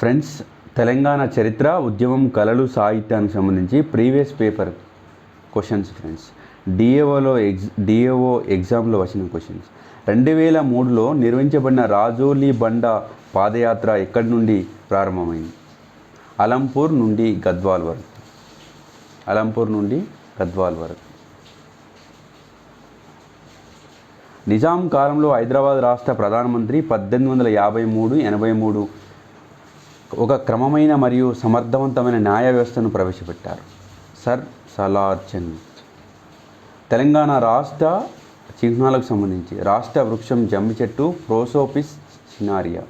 Friends Telangana చరిత్ర ఉద్యమం కళలు సాహిత్యానికి సంబంధించి ప్రీవియస్ పేపర్ క్వశ్చన్స్ ఫ్రెండ్స్. డిఏఓలో ఎగ్జ్ డిఏఓ ఎగ్జామ్లో వచ్చిన క్వశ్చన్స్. రెండు వేల మూడులో నిర్వహించబడిన రాజోలి బండ పాదయాత్ర ఎక్కడి నుండి ప్రారంభమైంది? అలంపూర్ నుండి గద్వాల్ వరకు. అలంపూర్ నుండి గద్వాల్ వరకు. నిజాం కాలంలో హైదరాబాద్ రాష్ట్ర ప్రధానమంత్రి పద్దెనిమిది వందల యాభై మూడు ఎనభై మూడు ఒక క్రమమైన మరియు సమర్థవంతమైన న్యాయ వ్యవస్థను ప్రవేశపెట్టారు. సర్ సలార్ చంద్. తెలంగాణ రాష్ట్ర చిహ్నాలకు సంబంధించి రాష్ట్ర వృక్షం జమ్మి చెట్టు ప్రోసోపిస్ సినారియా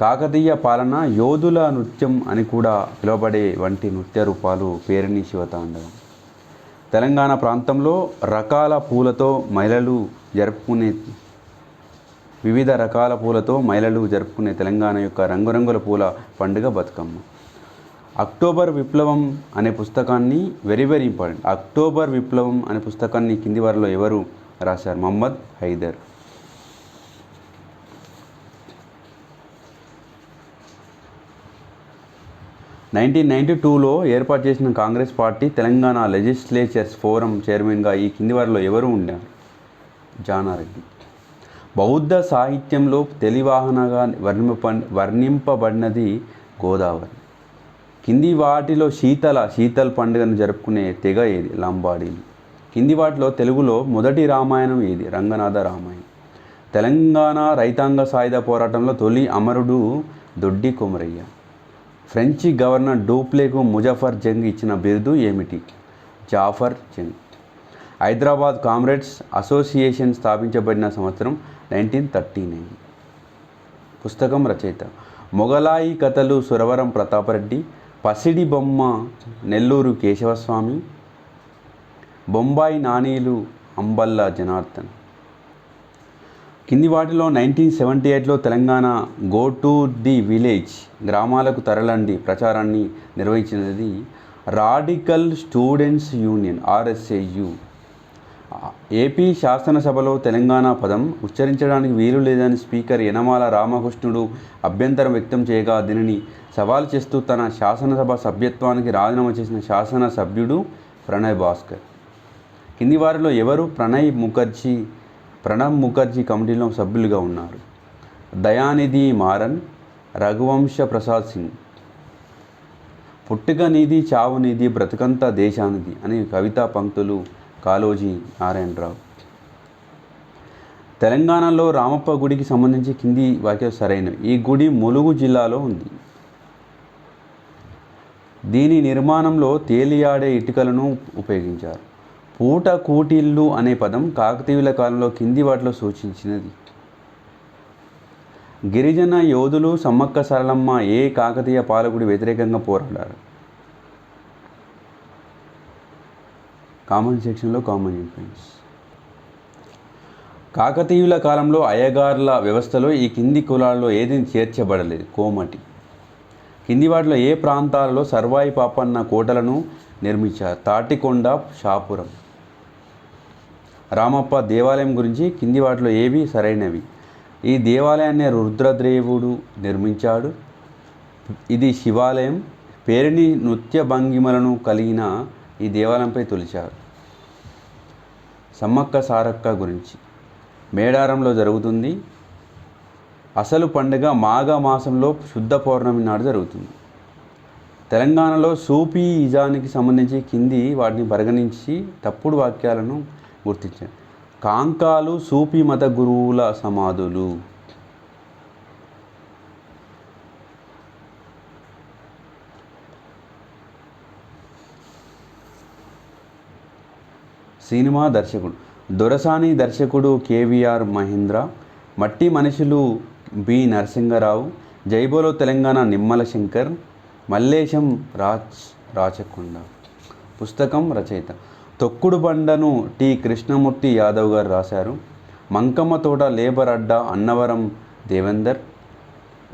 కాకతీయ పాలన యోధుల నృత్యం అని కూడా పిలువబడే వంటి నృత్య రూపాలు పేరిణి శివతాండవం తెలంగాణ ప్రాంతంలో రకాల పూలతో మహిళలు జరుపుకునే వివిధ రకాల పూలతో మహిళలు జరుపుకునే తెలంగాణ యొక్క రంగురంగుల పూల పండుగ బతుకమ్మ. అక్టోబర్ విప్లవం అనే పుస్తకాన్ని వెరీ వెరీ ఇంపార్టెంట్. అక్టోబర్ విప్లవం అనే పుస్తకాన్ని కింది వారిలో ఎవరు రాశారు? మహమ్మద్ హైదర్. నైన్టీన్ నైన్టీ టూలో ఏర్పాటు చేసిన Congress party Telangana legislators forum చైర్మన్గా ఈ కింది వారిలో ఎవరు ఉండారు? జానారెడ్డి. బౌద్ధ సాహిత్యంలో తెలివాహనగా వర్ణింప వర్ణింపబడినది గోదావరి. కింది వాటిలో శీతల శీతల్ పండుగను జరుపుకునే తెగ ఏది? లంబాడీలు. కింది వాటిలో తెలుగులో మొదటి రామాయణం ఏది? రంగనాథ రామాయణం. తెలంగాణ రైతాంగ సాయుధ పోరాటంలో తొలి అమరుడు దొడ్డి కొమరయ్య. ఫ్రెంచి గవర్నర్ డూప్లేకు ముజఫర్ జంగ్ ఇచ్చిన బిరుదు ఏమిటి? జాఫర్ జంగ్. హైదరాబాద్ కామ్రేడ్స్ అసోసియేషన్ స్థాపించబడిన సంవత్సరం నైన్టీన్ థర్టీ నైన్. పుస్తకం రచయిత. మొగలాయి కథలు సురవరం ప్రతాపరెడ్డి పసిడి బొమ్మ నెల్లూరు కేశవస్వామి బొంబాయి నాణీలు అంబల్ల జనార్దన్. కింది వాటిలో నైన్టీన్ సెవెంటీ ఎయిట్లో Telangana go to the village గ్రామాలకు తరలండి ప్రచారాన్ని నిర్వహించినది radical students union RSAU. AP శాసనసభలో తెలంగాణ పదం ఉచ్చరించడానికి వీలు లేదని స్పీకర్ యనమాల రామకృష్ణుడు అభ్యంతరం వ్యక్తం చేయగా దీనిని సవాల్ చేస్తూ తన శాసనసభ సభ్యత్వానికి రాజీనామా చేసిన శాసన సభ్యుడు ప్రణయ్ భాస్కర్. కింది వారిలో ఎవరు? ప్రణయ్ ముఖర్జీ ప్రణబ్ ముఖర్జీ కమిటీలో సభ్యులుగా ఉన్నారు. దయానిధి మారన్ రఘువంశ ప్రసాద్ సింగ్. పుట్టుక నిధి చావు నిధి బ్రతుకంతా దేశానిధి అనే కవితా పంక్తులు కాళోజీ నారాయణరావు. తెలంగాణలో రామప్ప గుడికి సంబంధించి కింది వాక్యం సరైనవి ఈ గుడి ములుగు జిల్లాలో ఉంది. దీని నిర్మాణంలో తేలియాడే ఇటుకలను ఉపయోగించారు. పూట కూటిల్లు అనే పదం కాకతీయుల కాలంలో కింది వాటిలో సూచించినది. గిరిజన యోధులు సమ్మక్క సరళమ్మ ఏ కాకతీయ పాలకుడి వ్యతిరేకంగా పోరాడారు? కామన్ సెక్షన్లో కామన్ ఇన్ఫ్లుయెన్స్ కాకతీయుల కాలంలో అయ్యగార్ల వ్యవస్థలో ఈ కింది కులాల్లో ఏది చేర్చబడలేదు కోమటి. కింది వాటిలో ఏ ప్రాంతాలలో సర్వాయి పాపన్న కోటలను నిర్మించారు? తాటికొండ షాపురం. రామప్ప దేవాలయం గురించి కింది వాటిలో ఏవి సరైనవి? ఈ దేవాలయాన్ని రుద్రదేవుడు నిర్మించాడు. ఇది శివాలయం. పేరిని నృత్య భంగిమలను కలిగిన ఈ దేవాలయంపై తొలిచారు. సమ్మక్క సారక్క గురించి. మేడారంలో జరుగుతుంది. అసలు పండుగ మాఘ మాసంలో శుద్ధ పౌర్ణమి నాడు జరుగుతుంది. తెలంగాణలో సూఫీ ఇజానికి సంబంధించి కింది వాటిని పరిగణించి తప్పుడు వాక్యాలను గుర్తించారు. కాంకాలు సూఫీ మత గురువుల సమాధులు. సినిమా దర్శకుడు. దొరసాని దర్శకుడు కేవీఆర్ మహేంద్ర మట్టి మనుషులు బి నరసింగరావు జైబోలో తెలంగాణ నిమ్మల శంకర్ మల్లేశం రాజ్ రాచకొండ. పుస్తకం రచయిత. తొక్కుడు బండను టి కృష్ణమూర్తి యాదవ్ గారు రాశారు. మంకమ్మ తోట లేబర్ అడ్డా అన్నవరం దేవేందర్.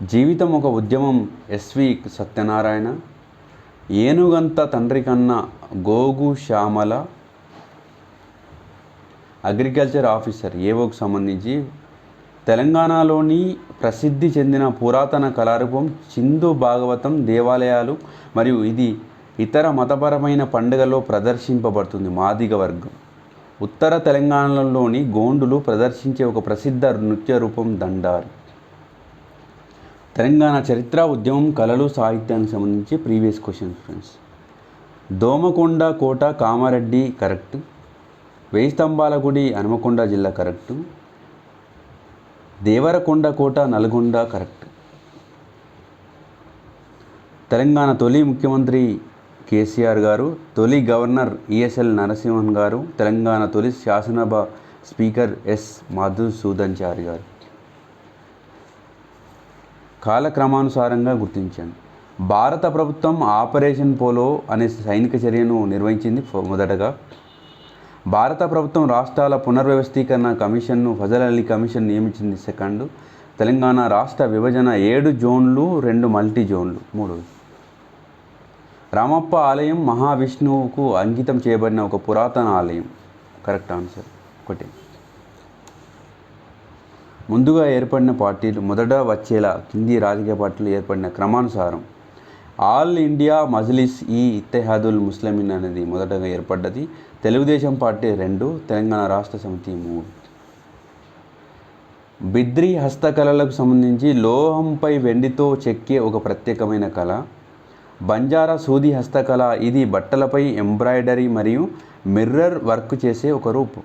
జీవితం ఒక ఉద్యమం ఎస్వి సత్యనారాయణ. ఏనుగంత తండ్రి కన్న గోగు శ్యామల. అగ్రికల్చర్ ఆఫీసర్ ఏవోకు సంబంధించి తెలంగాణలోని ప్రసిద్ధి చెందిన పురాతన కళారూపం చిందు భాగవతం దేవాలయాలు మరియు ఇది ఇతర మతపరమైన పండుగలో ప్రదర్శింపబడుతుంది మాదిగ వర్గం. ఉత్తర తెలంగాణలోని గోండులు ప్రదర్శించే ఒక ప్రసిద్ధ నృత్య రూపం దండారి. తెలంగాణ చరిత్ర ఉద్యమం కళలు సాహిత్యానికి సంబంధించి ప్రీవియస్ క్వశ్చన్స్ ఫ్రెండ్స్. దోమకొండ కోట కామారెడ్డి కరెక్ట్. వేయి స్తంభాల గుడి హనుమకొండ జిల్లా కరెక్టు. దేవరకొండ కోట నల్గొండ కరెక్ట్. తెలంగాణ తొలి ముఖ్యమంత్రి కేసీఆర్ గారు తొలి గవర్నర్ ఈఎస్ఎల్ నరసింహన్ గారు తెలంగాణ తొలి శాసనసభ స్పీకర్ ఎస్ మధుసూదన్చారి గారు. కాలక్రమానుసారంగా గుర్తించాను. భారత ప్రభుత్వం ఆపరేషన్ పోలో అనే సైనిక చర్యను నిర్వహించింది మొదటగా భారత ప్రభుత్వం రాష్ట్రాల పునర్వ్యవస్థీకరణ కమిషన్ను ఫజల్ అలీ కమిషన్ నియమించింది సెకండ్. తెలంగాణ రాష్ట్ర విభజన ఏడు జోన్లు రెండు మల్టీ జోన్లు. మూడు. రామప్ప ఆలయం మహావిష్ణువుకు అంకితం చేయబడిన ఒక పురాతన ఆలయం. Correct answer. ఒకటి. ముందుగా ఏర్పడిన పార్టీలు మొదట వచ్చేలా కింది రాజకీయ పార్టీలు ఏర్పడిన క్రమానుసారం ఆల్ ఇండియా మజ్లిస్ ఈ ఇత్తెహాదుల్ ముస్లిమీన్ అనేది మొదటగా ఏర్పడ్డది. తెలుగుదేశం పార్టీ రెండు తెలంగాణ రాష్ట్ర సమితి మూడు. బిద్రీ హస్తకళలకు సంబంధించి లోహంపై వెండితో చెక్కే ఒక ప్రత్యేకమైన కళ. బంజారా సూది హస్తకళ ఇది బట్టలపై ఎంబ్రాయిడరీ మరియు మిర్రర్ వర్క్ చేసే ఒక రూపం.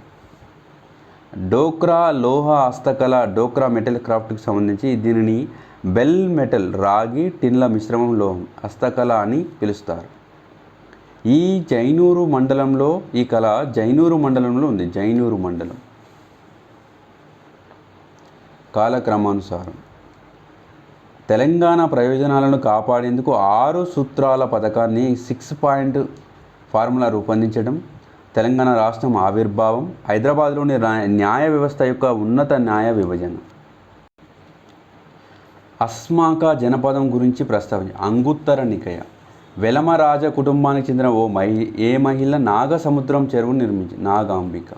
డోక్రా లోహ హస్తకళ డోక్రా మెటల్ క్రాఫ్ట్కి సంబంధించి దీనిని బెల్ మెటల్ రాగి టిన్ల మిశ్రమంలో హస్తకళ అని పిలుస్తారు. ఈ జైనూరు మండలంలో ఈ కళ జైనూరు మండలంలో ఉంది. జైనూరు మండలం. కాలక్రమానుసారం. తెలంగాణ ప్రయోజనాలను కాపాడేందుకు ఆరు సూత్రాల పథకాన్ని సిక్స్ పాయింట్ ఫార్ములా రూపొందించడం తెలంగాణ రాష్ట్రం ఆవిర్భావం హైదరాబాద్లోని న్యాయ వ్యవస్థ యొక్క ఉన్నత న్యాయ విభజన. అస్మాక జనపదం గురించి ప్రస్తావించి. అంగుత్తర నికయ. వెలమరాజ కుటుంబానికి చెందిన ఓ మహి ఏ మహిళ నాగసముద్రం చెరువును నిర్మించి నాగాంబిక.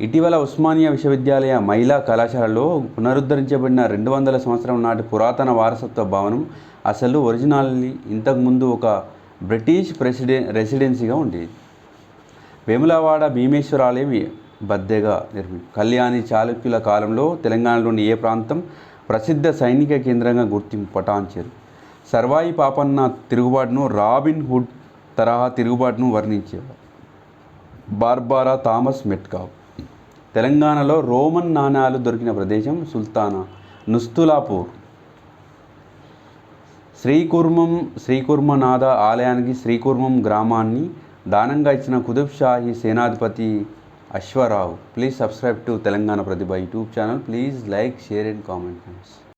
ఇటీవల ఉస్మానియా విశ్వవిద్యాలయ మహిళా కళాశాలలో పునరుద్ధరించబడిన రెండు వందల సంవత్సరం నాటి పురాతన వారసత్వ భవనం అసలు ఒరిజినాలి ఇంతకుముందు ఒక బ్రిటిష్ ప్రెసిడె రెసిడెన్సీగా ఉండేది. వేములవాడ భీమేశ్వర ఆలయం బద్దెగా నిర్మి కళ్యాణి చాళుక్యుల కాలంలో తెలంగాణలోని ఏ ప్రాంతం ప్రసిద్ధ సైనిక కేంద్రంగా గుర్తింపు పటాంచారు సర్వాయి పాపన్న తిరుగుబాటును రాబిన్ హుడ్ తరహా తిరుగుబాటును వర్ణించేవారు. బార్బారా థామస్ మెట్కావ్ తెలంగాణలో రోమన్ నాణ్యాలు దొరికిన ప్రదేశం సుల్తానా నుస్తులాపూర్. శ్రీకుర్మం శ్రీకుర్మనాథ ఆలయానికి శ్రీకుర్మం గ్రామాన్ని దానంగా ఇచ్చిన కుతుబ్ షాహీ సేనాధిపతి Ashwarao please subscribe to Telangana Pratibha YouTube channel please like share and comment friends